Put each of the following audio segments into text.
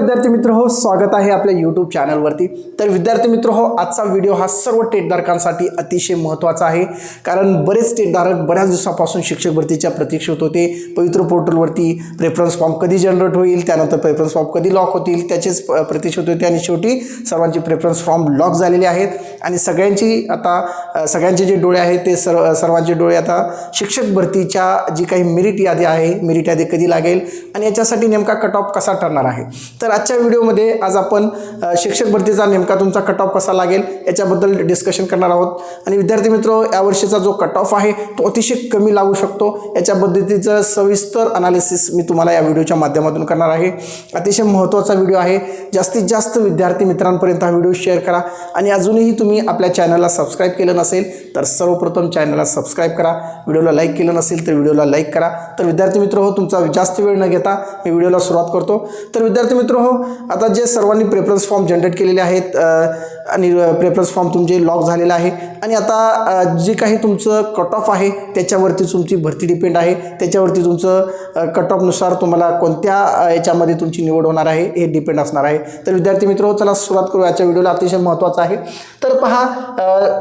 विद्यार्थी मित्र हो स्वागत आहे आपल्या यूट्यूब चॅनलवरती तर विद्यार्थी मित्र हो आजचा व्हिडिओ हा सर्व टेटधारकांसाठी अतिशय महत्त्वाचा आहे. कारण बरेच टेटधारक बऱ्याच दिवसापासून शिक्षक भरतीच्या प्रतीक्षेत होते. पवित्र पोर्टलवरती प्रेफरन्स फॉर्म कधी जनरेट होईल त्यानंतर प्रेफरन्स फॉर्म कधी लॉक होतील त्याचेच प्रतीक्षेत होते. आणि शेवटी सर्वांचे प्रेफरन्स फॉर्म लॉक झालेले आहेत. आणि सगळ्यांची आता सगळ्यांचे जे डोळे आहेत ते सर्व सर्वांचे डोळे आता शिक्षक भरतीच्या जी काही मेरिट यादी आहे मेरिट यादी कधी लागेल? आणि याच्यासाठी नेमका कट ऑफ कसा ठरणार आहे? तर आजच्या व्हिडिओमध्ये आज आपण शिक्षक भरतीचा नेमका तुमचा कट ऑफ कसा लागेल याच्याबद्दल डिस्कशन करणार आहोत. आणि विद्यार्थी मित्र यावर्षीचा जो कट ऑफ आहे तो अतिशय कमी लागू शकतो. याच्या पद्धतीचं सविस्तर अनालिसिस मी तुम्हाला या व्हिडिओच्या माध्यमातून करणार आहे. अतिशय महत्त्वाचा व्हिडिओ आहे. जास्तीत जास्त विद्यार्थी मित्रांपर्यंत हा व्हिडिओ शेअर करा. आणि अजूनही तुम्ही आपल्या चॅनलला सबस्क्राईब केलं नसेल तर सर्वप्रथम चॅनलला सबस्क्राईब करा. व्हिडिओला लाईक केलं नसेल तर व्हिडिओला लाईक करा. तर विद्यार्थी मित्र हो तुमचा जास्त वेळ न घेता मी व्हिडिओला सुरुवात करतो. तर विद्यार्थी मित्र हो. आता जे सर्वांनी प्रेफरन्स फॉर्म जनरेट केलेले आहेत आणि प्रेफरन्स फॉर्म तुमचे लॉक झालेला आहे. आणि आता जे काही तुमचं कट ऑफ आहे त्याच्यावरती तुमची भरती डिपेंड आहे. त्याच्यावरती तुमचं कट ऑफनुसार तुम्हाला कोणत्या याच्यामध्ये तुमची निवड होणार आहे हे डिपेंड असणार आहे. तर विद्यार्थी मित्र हो, चला सुरुवात करू याच्या व्हिडिओला अतिशय महत्त्वाचा आहे. तर पहा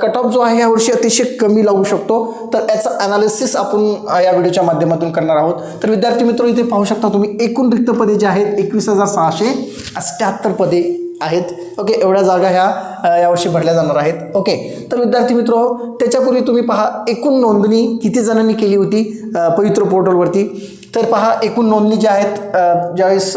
कट ऑफ जो आहे यावर्षी अतिशय कमी लागू शकतो. तर याचं ॲनालिसिस आपण या व्हिडिओच्या माध्यमातून करणार आहोत. तर विद्यार्थी मित्र इथे पाहू शकता तुम्ही एकूण रिक्त पदे जे आहेत एकवीस हजार सहाशे. अठ्ठ्याहत्तर पदे आहेत. ओके एवढ्या जागा ह्या यावर्षी भरल्या जाणार आहेत. ओके तर विद्यार्थी मित्र त्याच्यापूर्वी तुम्ही पहा एकूण नोंदणी किती जणांनी केली होती पवित्र पोर्टलवरती तर पहा एकूण नोंदणी ज्या आहेत ज्यावेळेस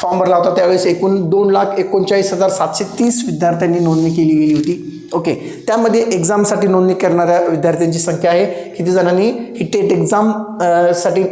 फॉर्म भरला होता त्यावेळेस एकूण दोन लाख एकोणचाळीस हजार सातशे तीस विद्यार्थ्यांनी नोंदणी केली गेली होती. ओके. त्यामध्ये एक्झामसाठी नोंदणी करणाऱ्या विद्यार्थ्यांची संख्या आहे. किती जणांनी? ही टेट एक्झामसाठी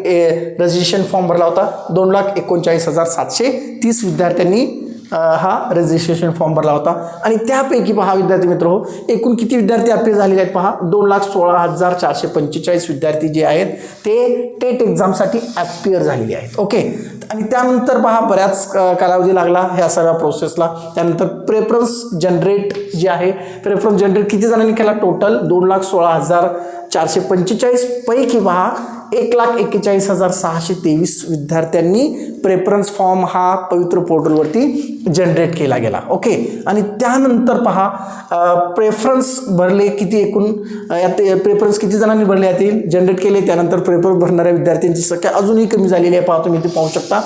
रजिस्ट्रेशन फॉर्म भरला होता. दोन लाख एकोणचाळीस हजार सातशे तीस विद्यार्थ्यांनी हा रजिस्ट्रेशन फॉर्म भरला होता. आणि त्यापैकी पहा विद्यार्थी मित्र हो एकूण किती विद्यार्थी अपील झालेले आहेत पहा? दोन लाख सोळा हजार चारशे पंचेचाळीस विद्यार्थी जे आहेत ते टेट एक्झामसाठी अपियर झालेले आहेत. ओके. आणि त्यानंतर पहा बऱ्याच कालावधी लागला ह्या सगळ्या प्रोसेसला त्यानंतर प्रेफरन्स जनरेट जे आहे प्रेफरन्स जनरेट किती जणांनी केला टोटल दोन लाख सोळा हजार चारशे पंचेचाळीस पैकी पहा एक लाख एक्केचाळीस हजार सहाशे तेवीस विद्यार्थ्यांनी प्रेफरन्स फॉर्म हा पवित्र पोर्टलवरती जनरेट केला गेला. ओके आणि त्यानंतर पहा प्रेफरन्स भरले किती एकूण? यात प्रेफरन्स किती जणांनी भरले यातील? जनरेट केले त्यानंतर प्रेफरन्स भरणाऱ्या विद्यार्थ्यांची संख्या अजूनही कमी झालेली आहे. पहा तुम्ही ते पाहू शकता.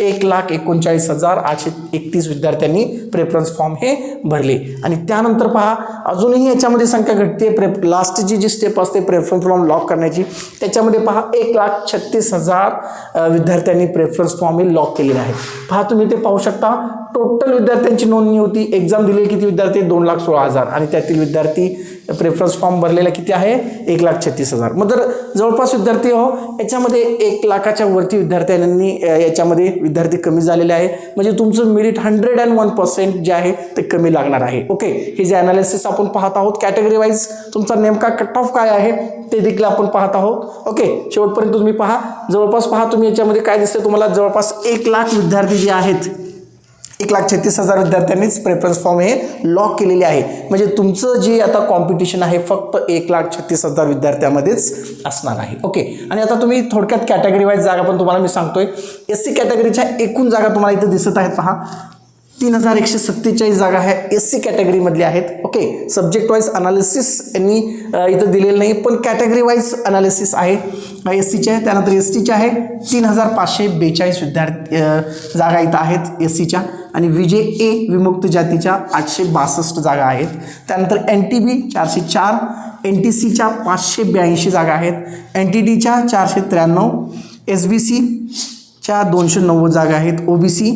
एक लाख एकोणचाळीस हजार आठशे एकतीस विद्यार्थ्यांनी प्रेफरन्स फॉर्म हे भरले. आणि त्यानंतर पहा अजूनही याच्यामध्ये संख्या घटते. प्रे लास्टची जी स्टेप असते प्रेफरन्स फॉर्म लॉक करण्याची त्याच्यामध्ये पहा एक लाख छत्तीस हजार विद्यार्थ्यांनी प्रेफरन्स फॉर्म हे लॉक केलेले आहे पहा तुम्ही ते पाहू शकता. टोटल विद्यार्थ्यांची नोंदणी होती. एक्झाम दिलेली किती विद्यार्थी? दोन लाख सोळा हजार. आणि त्यातील विद्यार्थी प्रेफरन्स फॉर्म भरलेला किती आहे? एक लाख छत्तीस हजार. मग तर जवळपास विद्यार्थी हो याच्यामध्ये एक लाखाच्या वरती विद्यार्थ्यांनी याच्यामध्ये विद्यार्थी कमी झालेले आहे. म्हणजे तुमचं merit hundred and one percent जे आहे ते कमी लागणार आहे. ओके हे जे अनालिसिस आपण पाहत आहोत कॅटेगरी वाईज तुमचा नेमका कट ऑफ काय आहे ते देखील आपण पाहत आहोत. ओके शेवटपर्यंत तुम्ही पहा. जवळपास पहा तुम्ही याच्यामध्ये काय दिसतं तुम्हाला? जवळपास एक लाख विद्यार्थी जे आहेत एक लाख छत्तीस हजार विद्यार्थ्यांनीच प्रेफरन्स फॉर्म हे लॉक केलेले आहे. म्हणजे तुमचं जे आता कॉम्पिटिशन आहे फक्त एक लाख छत्तीस हजार विद्यार्थ्यामध्येच असणार आहे. ओके आणि आता तुम्ही थोडक्यात कॅटेगरी वाईज जागा पण तुम्हाला मी सांगतोय. एस सी कॅटेगरीच्या एकूण जागा तुम्हाला इथं दिसत आहेत पहा. तीन हजार एकशे सत्तेचाळीस जागा ह्या एस सी कॅटेगरीमधल्या आहेत. ओके सब्जेक्ट वाईज अनालिसिस यांनी इथं दिलेलं नाही पण कॅटेगरी वाईज अनालिसिस आहे. एस सीचे आहे त्यानंतर एस टीचे आहे. तीन हजार पाचशे बेचाळीस विद्यार्थी जागा इथं आहेत एस सीच्या आणि विजे ए विमुक्त जातीच्या आठशे बासष्ट जागा आहेत. त्यानंतर एन टी बी चारशे चार एन टी सीच्या पाचशे ब्याऐंशी जागा आहेत. एन टी डीच्या चारशे त्र्याण्णव एस बी सीच्या दोनशे नव्वद जागा आहेत. ओ बी सी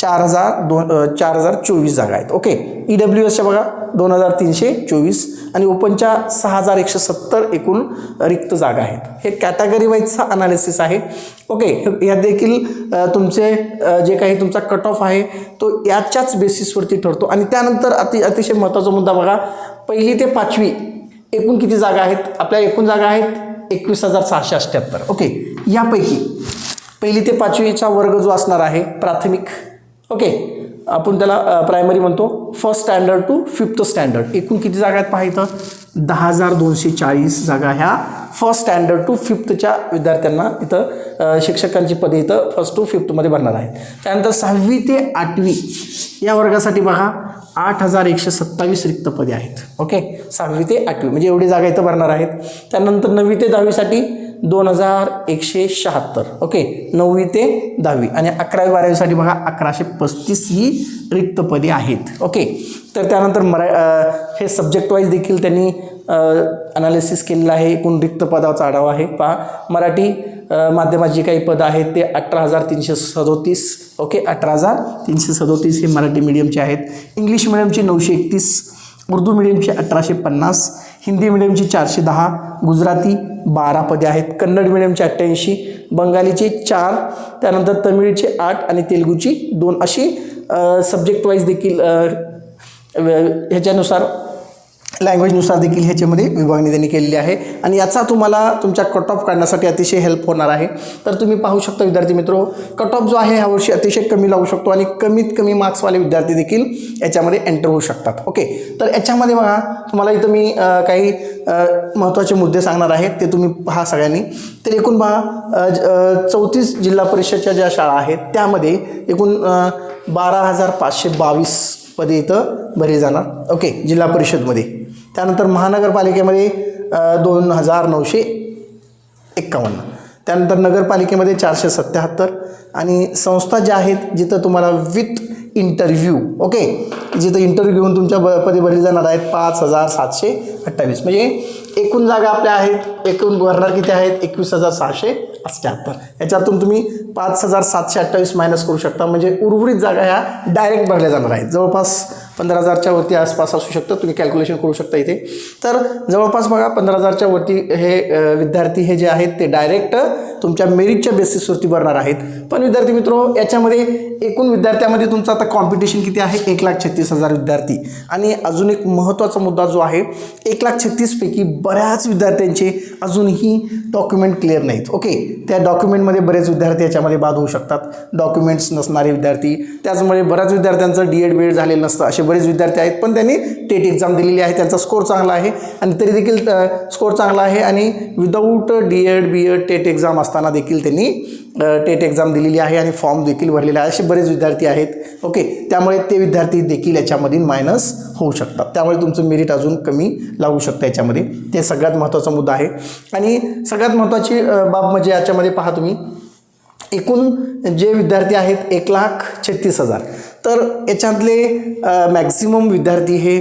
चार हजार दोन चार हजार चोवीस जागा आहेत. ओके ई डब्ल्यू एसच्या बघा दोन हजार तीनशे चोवीस आणि ओपनच्या सहा हजार एकशे सत्तर एकूण रिक्त जागा आहेत. हे कॅटेगरी वाईजचा अनालिसिस आहे. ओके या यात देखील तुमचे जे काही तुमचा कट ऑफ आहे तो याच्याच बेसिसवरती ठरतो. आणि त्यानंतर अति अतिशय महत्त्वाचा मुद्दा बघा पहिली ते पाचवी एकूण किती जागा आहेत? आपल्या एकूण जागा आहेत एकवीस हजार सहाशे अठ्ठ्याहत्तर ओके यापैकी पहिली ते पाचवीचा वर्ग जो असणार आहे प्राथमिक ओके आपण त्याला प्रायमरी म्हणतो. First standard to fifth standard एकूण किती जागा आहेत पहा इथं? दहा हजार दोनशे चाळीस जागा ह्या फर्स्ट स्टँडर्ड टू फिफ्थच्या विद्यार्थ्यांना इथं शिक्षकांची पदे इथं फर्स्ट टू फिफ्थमध्ये भरणार आहेत. त्यानंतर सहावी ते आठवी या वर्गासाठी बघा आठ हजार एकशे सत्तावीस रिक्त पदे आहेत. ओके सहावी ते आठवी. म्हणजे एवढी जागा इथं भरणार आहेत. त्यानंतर नववी ते दहावीसाठी दोन हजार एकशे शहात्तर. ओके नववी ते दहावी. आणि अकरावी बारावीसाठी बघा अकराशे पस्तीस ही रिक्त पदे आहेत. ओके तर त्यानंतर मरा हे सब्जेक्ट वाईज देखील त्यांनी अनालिसिस केलेलं आहे. एकूण रिक्त पदाचा आढावा आहे. पहा मराठी माध्यमात जे जी काही पदं आहेत ते अठरा हजार तीनशे सदोतीस. ओके अठरा हजार तीनशे सदोतीस हे मराठी मीडियमचे आहेत. इंग्लिश मिडियमचे नऊशे एकतीस. उर्दू मिडियमची अठराशे पन्नास हिंदी मिडियमची चारशे दहा गुजराती बारा पदे आहेत. कन्नड मिडियमचे अठ्ठ्याऐंशी बंगालीचे चार त्यानंतर तमिळचे आठ आणि तेलुगूची दोन. अशी सब्जेक्ट वाईज देखील ह्याच्यानुसार लँग्वेजनुसार देखील ह्याच्यामध्ये विभागणी त्यांनी केलेली आहे. आणि याचा तुम्हाला तुमच्या कट ऑफ काढण्यासाठी अतिशय हेल्प होणार आहे. तर तुम्ही पाहू शकता विद्यार्थी मित्र कट ऑफ जो आहे ह्या वर्षी अतिशय कमी लावू शकतो आणि कमीत कमी मार्क्सवाले विद्यार्थी देखील याच्यामध्ये एंटर होऊ शकतात. ओके तर याच्यामध्ये बघा तुम्हाला इथं मी काही महत्त्वाचे मुद्दे सांगणार आहेत ते तुम्ही पहा सगळ्यांनी. तर एकूण पहा चौतीस जिल्हा परिषदच्या ज्या शाळा आहेत त्यामध्ये एकूण बारा हजार पाचशे बावीस पदे इथं भरली जाणार. ओके जिल्हा परिषदमध्ये. त्यानंतर महानगरपालिकेमध्ये दोन हजार नऊशे एक्कावन्न. त्यानंतर नगरपालिकेमध्ये चारशे सत्याहत्तर आणि संस्था ज्या आहेत जिथं तुम्हाला विथ इंटरव्ह्यू ओके? जिथं इंटरव्ह्यू घेऊन तुमच्या ब पदी भरली जाणार आहेत पाच हजार सातशे अठ्ठावीस. म्हणजे एकूण जागा आपल्या आहेत एकूण भरणार किती आहेत? एकवीस हजार सहाशे अठ्ठ्याहत्तर. याच्यातून तुम्ही पाच हजार सातशे अठ्ठावीस मायनस करू शकता. म्हणजे उर्वरित जागा ह्या डायरेक्ट भरल्या जाणार आहेत. जवळपास पंधरा हजारच्या वरती आसपास असू शकतं. तुम्ही कॅल्क्युलेशन करू शकता इथे. तर जवळपास बघा पंधरा हजारच्या वरती हे विद्यार्थी हे जे आहेत ते डायरेक्ट तुमच्या मेरिटच्या बेसिसवरती भरणार आहेत. पण विद्यार्थी मित्र याच्यामध्ये एकूण विद्यार्थ्यामध्ये तुमचं आता कॉम्पिटिशन किती आहे? एक लाख छत्तीस हजार विद्यार्थी. आणि अजून एक महत्त्वाचा मुद्दा जो आहे एक लाख छत्तीसपैकी बऱ्याच विद्यार्थ्यांचे अजूनही डॉक्युमेंट क्लिअर नाहीत. ओके त्या डॉक्युमेंटमध्ये बरेच विद्यार्थी याच्यामध्ये बाद होऊ शकतात. डॉक्युमेंट्स नसणारे विद्यार्थी. त्याचमुळे बऱ्याच विद्यार्थ्यांचं डी एड बी एड झालेलं नसतं असे बरेच विद्यार्थी आहेत पण त्यांनी टेट एक्झाम दिलेली आहे त्यांचा स्कोर चांगला आहे. आणि तरी देखील स्कोर चांगला आहे आणि without D Ed B Ed TET exam असताना देखील त्यांनी टेट एक्झाम दिलेली आहे आणि फॉर्म देखील भरलेले आहे. असे बरेच विद्यार्थी आहेत. ओके त्यामुळे ते विद्यार्थी देखील याच्यामध्ये मायनस होऊ शकतात. त्यामुळे तुमचं मेरिट अजून कमी लागू शकतं याच्यामध्ये. ते सगळ्यात महत्त्वाचा मुद्दा आहे. आणि सगळ्यात महत्त्वाची बाब म्हणजे याच्यामध्ये पहा तुम्ही. एकूण जे विद्यार्थी आहेत एक लाख छत्तीस हजार. तर याच्यातले मॅक्झिमम विद्यार्थी हे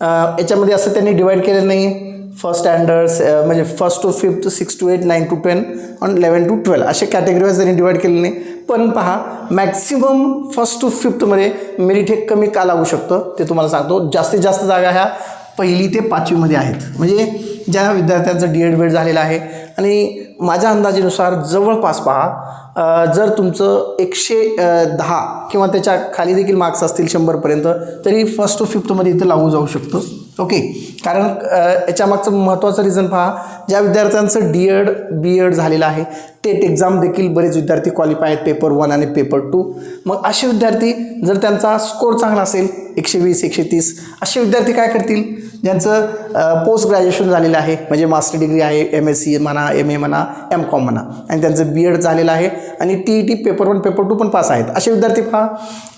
याच्यामध्ये असं त्यांनी डिवाईड केलेलं नाही आहे फर्स्ट स्टँडर्ड्स म्हणजे first to fifth six to eight nine to ten आणि इलेवन टू ट्वेल्व असे कॅटेगरीवाईज त्यांनी डिवाईड केलेले नाही पण पहा मॅक्सिमम फर्स्ट टू फिफ्थमध्ये मेरिट हे कमी का लागू शकतं ते तुम्हाला सांगतो. जास्तीत जास्त जागा ह्या पहिली ते पाचवीमध्ये आहेत. म्हणजे ज्या विद्यार्थ्यांचं डी एड वेड झालेलं आहे आणि माझ्या अंदाजेनुसार जवळपास पहा जर तुमचं एकशे दहा किंवा त्याच्याखाली देखील मार्क्स असतील शंभरपर्यंत तरी फर्स्ट टू फिफ्थमध्ये इथं लागू जाऊ शकतो. ओके कारण याच्या याच्यामागचं महत्त्वाचं रिझन पहा ज्या विद्यार्थ्यांचं डी एड बी एड झालेलं आहे टेट एक्झाम देखील बरेच विद्यार्थी क्वालिफाय आहेत पेपर वन आणि पेपर टू मग असे विद्यार्थी जर त्यांचा स्कोर चांगला असेल एकशे वीस एकशे तीस असे विद्यार्थी काय करतील? ज्यांचं पोस्ट ग्रॅज्युएशन झालेलं आहे म्हणजे मास्टर डिग्री आहे एम एस सी म्हणा एम ए म्हणा एम कॉम म्हणा आणि त्यांचं बी एड झालेलं आहे आणि T E T paper one paper two पण पास आहेत. असे विद्यार्थी पहा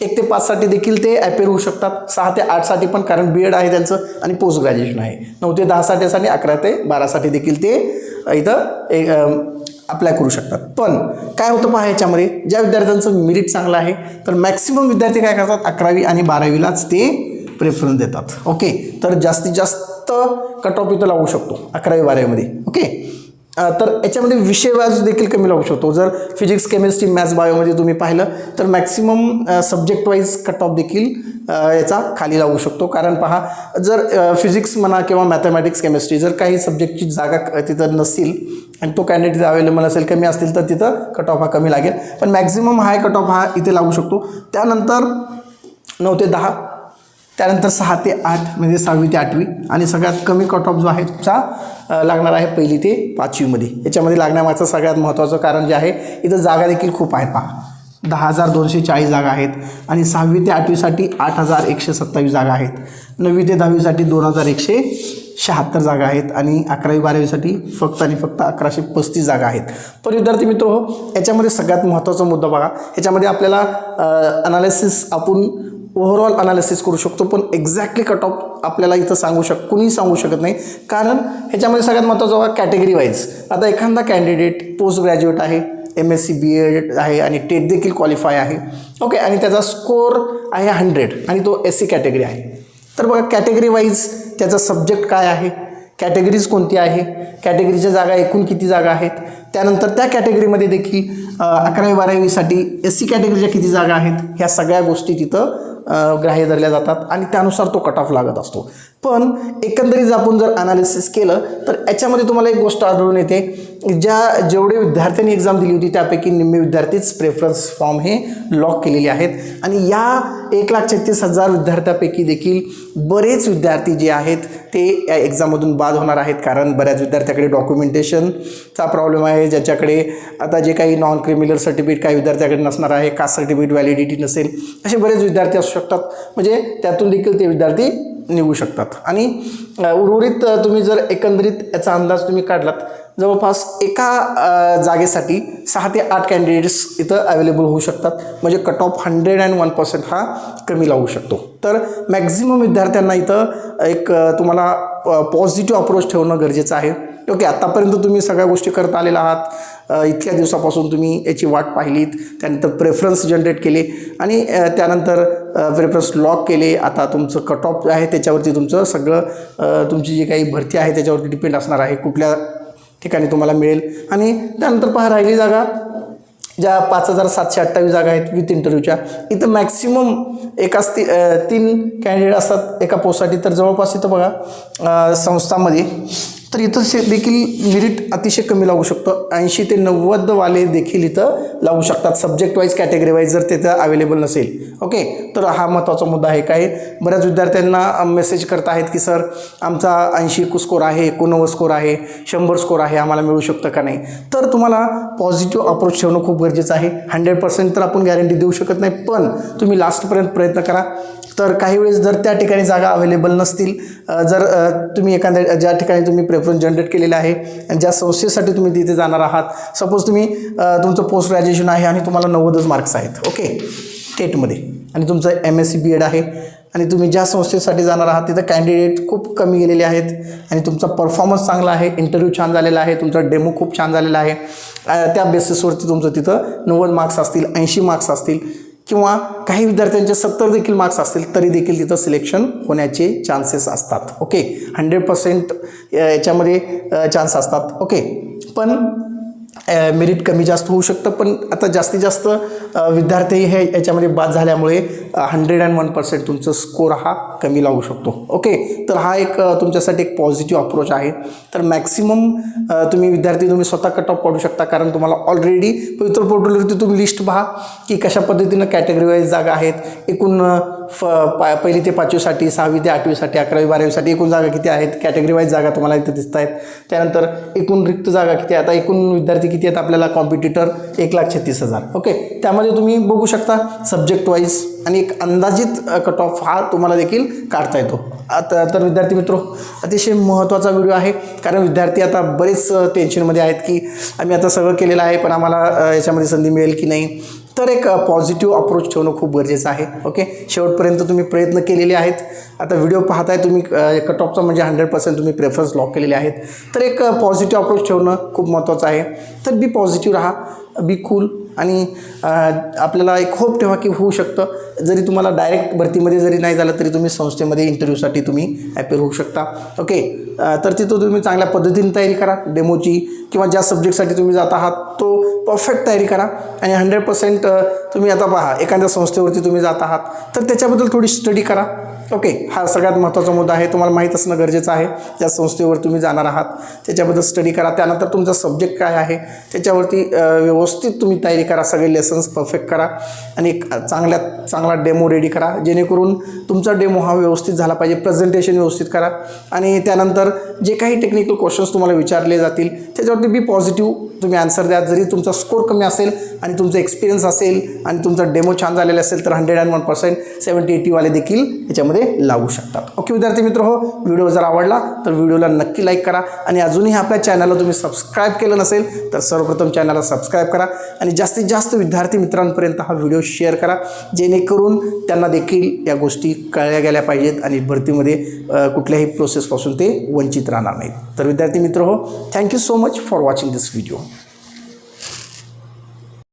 एक ते पाचसाठी देखील ते ॲपेअर होऊ शकतात सहा ते आठसाठी पण कारण बी एड आहे त्यांचं आणि पोस्ट ग्रॅज्युएशन आहे. नऊ ते दहासाठी आणि अकरा ते बारासाठी देखील ते इथं एक अप्लाय करू शकतात. पण काय होतं पहा याच्यामध्ये ज्या विद्यार्थ्यांचं मेरिट चांगलं आहे तर मॅक्सिमम विद्यार्थी काय करतात? अकरावी आणि बारावीलाच ते प्रेफरन्स देतात. ओके तर जास्तीत जास्त कट ऑफ इथं लावू शकतो अकरावी बारावीमध्ये. ओके तर याच्यामध्ये विषय व्याज देखील कमी लावू शकतो. जर फिजिक्स केमिस्ट्री मॅथ्स बायोमध्ये तुम्ही पाहिलं तर maximum subject wise cut off देखील याचा खाली लावू शकतो. कारण पहा जर फिजिक्स म्हणा किंवा मॅथमॅटिक्स केमिस्ट्री जर काही सब्जेक्टची जागा तिथं नसतील आणि तो कॅन्डिडेट अवेलेबल असेल कमी असतील तर तिथं कट ऑफ हा कमी लागेल. पण मॅक्झिमम हाय कट ऑफ हा इथे लागू शकतो. त्यानंतर नऊ ते दहा त्यानंतर सहा ते आठ म्हणजे सहावी ते आठवी. आणि सगळ्यात कमी कट ऑफ जो आहे तुमचा लागणार आहे पहिली ते पाचवीमध्ये याच्यामध्ये लागण्यामागचं सगळ्यात महत्त्वाचं कारण जे आहे इथं जागा देखील खूप आहे पहा. दहा हजार दोनशे चाळीस जागा आहेत. आणि सहावी ते आठवीसाठी आठ हजार एकशे सत्तावीस जागा आहेत. नववी ते दहावीसाठी दोन हजार एकशे शहात्तर जागा आहेत आणि अकरावी बारावीसाठी फक्त आणि फक्त अकराशे पस्तीस जागा आहेत. तर विद्यार्थी मित्र हो याच्यामध्ये सगळ्यात महत्त्वाचा मुद्दा बघा. याच्यामध्ये आपल्याला अनालिसिस आपण ओव्हरऑल अनालिसिस करू शकतो पण एक्झॅक्टली कट ऑफ आपल्याला इथं सांगू शक कुणीही सांगू शकत नाही. कारण ह्याच्यामध्ये सगळ्यात महत्त्वाचं बघा कॅटेगरी वाईज आता एखादा कॅन्डिडेट पोस्ट ग्रॅज्युएट आहे M S C B Ed आहे आणि टेट देखील क्वालिफाय आहे. ओके आणि त्याचा स्कोर आहे हंड्रेड आणि तो एस सी कॅटेगरी आहे. तर बघा कॅटेगरी वाईज त्याचा सब्जेक्ट काय आहे? कॅटेगरीज कोणती आहे? कॅटेगरीच्या जागा एकूण किती जागा आहेत? त्यानंतर त्या कॅटेगरीमध्ये देखील अकरावी बारावीसाठी एस सी कॅटेगरीच्या किती जागा आहेत? ह्या सगळ्या गोष्टी तिथं ग्राह्य धरल्या जातात आणि त्यानुसार तो कट ऑफ लागत असतो. पण एकंदरीत आपण जर अनालिसिस केलं तर याच्यामध्ये तुम्हाला एक गोष्ट आढळून येते. ज्या जेवढे विद्यार्थ्यांनी एक्झाम दिली होती त्यापैकी निम्मे विद्यार्थीच प्रेफरन्स फॉर्म हे लॉक केलेले आहेत. आणि या एक लाख छत्तीस हजार विद्यार्थ्यापैकी देखील बरेच विद्यार्थी जे आहेत ते या एक्झाममधून बाद होणार आहेत. कारण बऱ्याच विद्यार्थ्याकडे डॉक्युमेंटेशनचा प्रॉब्लेम आहे. ज्याच्याकडे आता जे काही नॉन क्रिमिनल सर्टिफिकेट काही विद्यार्थ्याकडे नसणार आहे कास्ट सर्टिफिकेट व्हॅलिडिटी नसेल असे बरेच विद्यार्थी असू शकतात. म्हणजे त्यातून देखील ते विद्यार्थी निघू शकतात. आणि उर्वरित तुम्ही जर एकंदरीत याचा अंदाज तुम्ही काढलात जवळपास एका जागेसाठी सहा ते आठ कॅन्डिडेट्स इथं अवेलेबल होऊ शकतात. म्हणजे cut off hundred and one percent हा कमी लागू शकतो. तर मॅक्झिमम विद्यार्थ्यांना इथं एक तुम्हाला पॉझिटिव्ह अप्रोच ठेवणं गरजेचं आहे. ओके आत्तापर्यंत तुम्ही सगळ्या गोष्टी करत आलेला आहात. इतक्या दिवसापासून तुम्ही याची वाट पाहिलीत. त्यानंतर प्रेफरन्स जनरेट केले आणि त्यानंतर प्रेफरन्स लॉक केले. आता तुमचं कट ऑफ आहे त्याच्यावरती तुमचं सगळं तुमची जी काही भरती आहे त्याच्यावरती डिपेंड असणार आहे. कुठल्या ठिकाणी तुम्हाला मिळेल. आणि त्यानंतर पहा राहिली जागा ज्या पाच हजार सातशे अठ्ठावीस जागा आहेत विथ इंटरव्ह्यूच्या इथं मॅक्सिमम एकाच ती तीन कॅन्डिडेट असतात एका पोस्टसाठी तर जवळपास इथं बघा संस्थामध्ये तर इथं शे देखील मिरिट अतिशय कमी लागू शकतो. ऐंशी ते नव्वद वाले देखील इथं लागू शकतात. सब्जेक्ट वाईज कॅटेगरी वाईज जर तिथं अवेलेबल नसेल. ओके तर हा महत्त्वाचा मुद्दा आहे. काय बऱ्याच विद्यार्थ्यांना मेसेज करत आहेत की सर आमचा ऐंशी स्कोर आहे एकोणनव्वद स्कोर आहे शंभर स्कोर आहे आम्हाला मिळू शकतं का नाही? तर तुम्हाला पॉझिटिव्ह अप्रोच ठेवणं खूप गरजेचं आहे. हंड्रेड पर्सेंट तर आपण गॅरंटी देऊ शकत नाही पण तुम्ही लास्टपर्यंत प्रयत्न करा. तर काही वेळेस जर त्या ठिकाणी जागा अवेलेबल नसतील जर तुम्ही एखाद्या ज्या ठिकाणी तुम्ही प्रेफरन्स जनरेट केलेलं आहे आणि ज्या संस्थेसाठी तुम्ही तिथे जाणार आहात सपोज तुम्ही तुमचं पोस्ट ग्रॅज्युएशन आहे आणि तुम्हाला नव्वदच मार्क्स आहेत ओके टेटमध्ये आणि तुमचं M S C B Ed आहे आणि तुम्ही ज्या संस्थेसाठी जाणार आहात तिथं कॅन्डिडेट खूप कमी गेलेले आहेत आणि तुमचा परफॉर्मन्स चांगला आहे इंटरव्ह्यू छान झालेला आहे तुमचा डेमो खूप छान झालेला आहे. त्या बेसिसवरती तुमचं तिथं नव्वद मार्क्स असतील ऐंशी मार्क्स असतील. किंवा काही विद्यार्थ्यांचे सत्तर देखील मार्क्स असतील तरी देखील तिथं सिलेक्शन होण्याचे चान्सेस असतात. ओके हंड्रेड पर्सेंट याच्यामध्ये चान्स असतात. ओके पण मेरिट कमी जास्त होऊ शकतं पण आता जास्तीत जास्त विद्यार्थी हे याच्यामध्ये बाद झाल्यामुळे हंड्रेड अँड वन पर्सेंट तुमचं स्कोर हा कमी लागू शकतो. ओके तर हा एक तुमच्यासाठी एक पॉझिटिव्ह अप्रोच आहे. तर मॅक्सिमम तुम्ही विद्यार्थी तुम्ही स्वतः कट ऑफ पाडू शकता कारण तुम्हाला ऑलरेडी पवित्र पोर्टलवरती तुम्ही लिस्ट पहा की कशा पद्धतीनं कॅटेगरीवाईज जागा आहेत. एकूण फ पा पहिली ते पाचवीसाठी सहावी ते आठवीसाठी अकरावी बारावीसाठी एकूण जागा किती आहेत? कॅटेगरीवाईज जागा तुम्हाला इथं दिसत आहेत त्यानंतर एकूण रिक्त जागा किती आहे आता एकूण विद्यार्थी किती आहेत आपल्याला कॉम्पिटिटर एक लाख छत्तीस हजार. ओके त्यामध्ये तुम्ही बघू शकता सब्जेक्ट वाईज आणि एक अंदाजित कट ऑफ हा तुम्हाला देखील काढता येतो. आता तर विद्यार्थी मित्रो अतिशय महत्त्वाचा व्हिडिओ आहे. कारण विद्यार्थी आता बरेच टेन्शनमध्ये आहेत की आम्ही आता सगळं केलेलं आहे पण आम्हाला याच्यामध्ये संधी मिळेल की नाही? तर एक पॉझिटिव्ह अप्रोच ठेवणं खूप गरजेचं आहे. ओके शेवटपर्यंत तुम्ही प्रयत्न केलेले आहेत. आता व्हिडिओ पाहताय तुम्ही कट ऑफचा म्हणजे हंड्रेड पर्सेंट तुम्ही प्रेफरन्स लॉक केलेले आहेत. तर एक पॉझिटिव्ह अप्रोच ठेवणं खूप महत्त्वाचं आहे. तर बी पॉझिटिव्ह राहा बी कूल आणि आपल्याला एक होप ठेवा की होऊ शकतं. जरी तुम्हाला डायरेक्ट भरतीमध्ये जरी नाही झालं तरी तुम्ही संस्थेमध्ये इंटरव्ह्यूसाठी तुम्ही ॲपेअर होऊ शकता. ओके तर तिथं तुम्ही चांगल्या पद्धतीने तयारी करा. डेमोची किंवा ज्या सब्जेक्टसाठी तुम्ही जात आहात तो परफेक्ट तयारी करा आणि हंड्रेड पर्सेंट तुम्ही आता पहा एखाद्या संस्थेवरती तुम्ही जात आहात तर त्याच्याबद्दल थोडी स्टडी करा. ओके हा सगळ्यात महत्त्वाचा मुद्दा आहे तुम्हाला माहीत असणं गरजेचं आहे. त्या संस्थेवर तुम्ही जाणार आहात त्याच्याबद्दल स्टडी करा. त्यानंतर तुमचा सब्जेक्ट काय आहे त्याच्यावरती व्यवस्थित तुम्ही तयारी करा. सगळे लेसन्स परफेक्ट करा आणि एक चांगल्यात चांगला डेमो रेडी करा. जेणेकरून तुमचा डेमो हा व्यवस्थित झाला पाहिजे प्रेझेंटेशन व्यवस्थित करा. आणि त्यानंतर जे काही टेक्निकल क्वेश्चन्स तुम्हाला विचारले जातील त्याच्यावरती बी पॉझिटिव्ह तुम्ही आन्सर द्या. जरी तुमचा स्कोर कमी असेल आणि तुमचा एक्सपिरियन्स असेल आणि तुमचा डेमो छान झालेला असेल तर hundred and one percent seventy एटीवाले देखील याच्यामध्ये लागू शकतात. ओके विद्यार्थी मित्र हो व्हिडिओ जर आवडला तर व्हिडिओला नक्की लाईक करा आणि अजूनही आपल्या चॅनलला तुम्ही सबस्क्राईब केलं नसेल तर सर्वप्रथम चॅनलला सबस्क्राईब करा आणि जास्तीत जास्त विद्यार्थी मित्रांपर्यंत हा व्हिडिओ शेअर करा जेणेकरून त्यांना देखील या गोष्टी कळल्या गेल्या पाहिजेत आणि भरतीमध्ये कुठल्याही प्रोसेसपासून ते वंचित राहणार नाहीत. तर विद्यार्थी मित्र हो thank you so much for watching this video